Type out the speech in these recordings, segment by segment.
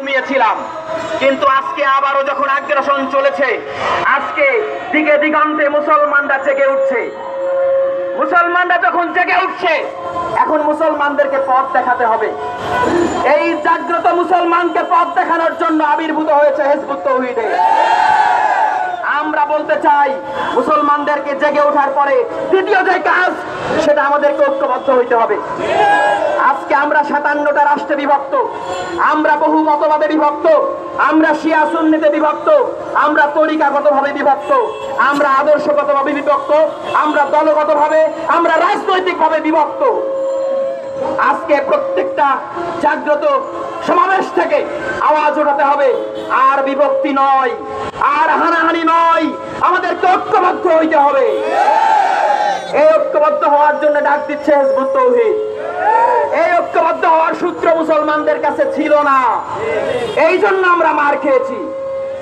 ঘুমিয়েছিলাম। কিন্তু আজকে আবারও যখন আগ্রাসন চলেছে, আজকে দিকে দিগন্তে মুসলমানরা জেগে উঠছে। মুসলমানরা যখন জেগে উঠছে, এখন মুসলমানদেরকে পথ দেখাতে হবে। এই জাগ্রত মুসলমানকে পথ দেখানোর জন্য আবির্ভূত হয়েছে হেজবুত তৌহিদে। বলতে চাই, মুসলমানদেরকে জেগে ওঠার পরে দ্বিতীয় যে কাজ, সেটা আমাদেরকে ঐক্যবদ্ধ হইতে হবে। আজকে আমরা সাতান্নটা রাষ্ট্রে বিভক্ত, আমরা বহু মতবাদে বিভক্ত, আমরা শিয়া সুন্নিতে বিভক্ত, আমরা তরিকাগতভাবে বিভক্ত, আমরা আদর্শগতভাবে বিভক্ত, আমরা দলগতভাবে, আমরা রাজনৈতিকভাবে বিভক্ত। আজকে প্রত্যেকটা জাগ্রত সমাবেশ থেকে আওয়াজ ওঠাতে হবে, আর বিভক্তি নয়, আর ঐক্যবদ্ধ হইতে হবে। এই ঐক্যবদ্ধ হওয়ার জন্য ডাক দিচ্ছে হেজবুত তৌহিদ। এই ঐক্যবদ্ধ হওয়ার সূত্র মুসলমানদের কাছে ছিল না। এই জন্য আমরা মার খেয়েছি।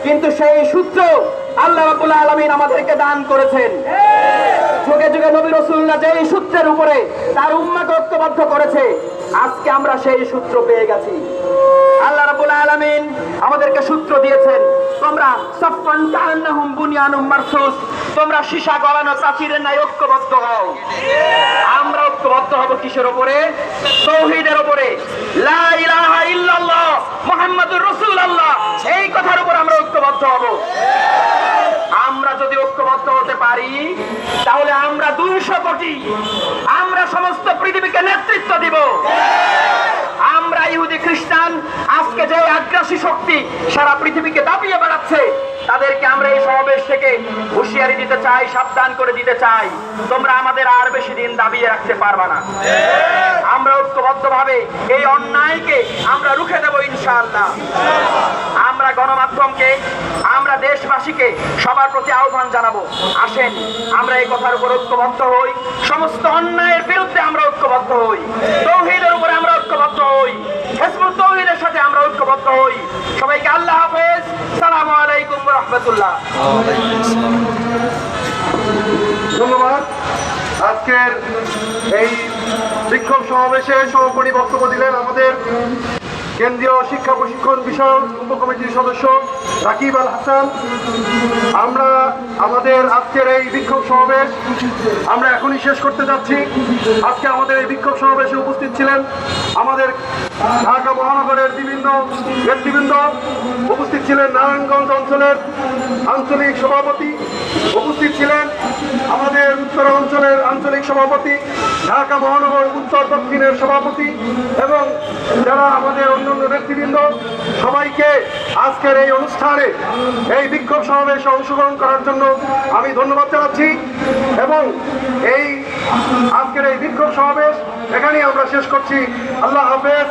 কিন্তু সেই সূত্র আল্লাহ রাব্বুল আলামিন আমাদেরকে দান করেছেন। যুগে যুগে নবী রসুল্লাহ যেই সূত্রের উপরে তার উম্মাকে ঐক্যবদ্ধ করেছে আজকে আমরা সেই সূত্র পেয়ে গেছি। আল্লাহ রাব্বুল আলামিন আমাদেরকে সূত্র দিয়েছেন, তোমরা সাফান কান্নাহুম বুনিয়ানুম মারসুস, তোমরা সীসা গলানো প্রাচীরের নাই ঐক্যবদ্ধ হও। আমরা ঐক্যবদ্ধ হব কিসের উপরে? তৌহিদের উপরে। লা ইলাহা ইল্লাল্লাহ, মুহাম্মাদুর রাসূলুল্লাহ। এই কথার উপর আমরা ঐক্যবদ্ধ হব। আমরা যদি ঐক্যবদ্ধ হতে পারি, তাহলে আমরা দুইশো কোটি, আমরা সমস্ত পৃথিবীকে নেতৃত্ব দিব। আমরা ইহুদি খ্রিস্টান, আজকে যে আগ্রাসী শক্তি সারা পৃথিবীকে দাপিয়ে বেড়াচ্ছে, তাদেরকে আমরা এই সমাবেশ থেকে হুঁশিয়ারি দিতে চাই, সাবধান করে দিতে চাই। তোমরা আমাদের আর বেশি দিন দাবিয়ে রাখতে পারবা না। আমরা ঐক্যবদ্ধভাবে এই অন্যায়কে আমরা রুখে দেব ইনশাআল্লাহ। আমরা গণমাধ্যমকে দেশবাসীকে সবার প্রতি আহ্বান জানাব। আসেন, আমরা এই কথার উপর ঐক্যবদ্ধ হই। সমস্ত অন্যায়ের বিরুদ্ধে আমরা ঐক্যবদ্ধ হই। তৌহিদের উপরে আমরা ঐক্যবদ্ধ হই। হেসমুল তৌহিদের সাথে আমরা ঐক্যবদ্ধ হই। সবাইকে আল্লাহ হাফেজ। সালামু আলাইকুম রহমতুল্লাহ। ধন্যবাদ। আজকের এই বিক্ষোভ সমাবেশে সমাপনী বক্তব্য দিলেন আমাদের কেন্দ্রীয় শিক্ষা প্রশিক্ষণ বিষয়ক উপকমিটির সদস্য রাকিব আল হাসান। আমরা আমাদের আজকের এই বিক্ষোভ সমাবেশ, আমরা এখনই শেষ করতে যাচ্ছি। আজকে আমাদের এই বিক্ষোভ সমাবেশে উপস্থিত ছিলেন আমাদের ঢাকা মহানগরের বিভিন্ন নেতৃবৃন্দ উপস্থিত ছিলেন নারায়ণগঞ্জ অঞ্চলের আঞ্চলিক সভাপতি। উপস্থিত ছিলেন আমাদের উত্তর অঞ্চলের আঞ্চলিক সভাপতি, ঢাকা মহানগর উত্তর দক্ষিণের সভাপতি এবং যারা আমাদের অন্যান্য নেতৃবৃন্দ। সবাইকে আজকের এই অনুষ্ঠানে এই বিক্ষোভ সমাবেশে অংশগ্রহণ করার জন্য আমি ধন্যবাদ জানাচ্ছি এবং এই আজকের এই বিক্ষোভ সমাবেশ এখানেই আমরা শেষ করছি। আল্লাহ হাফেজ।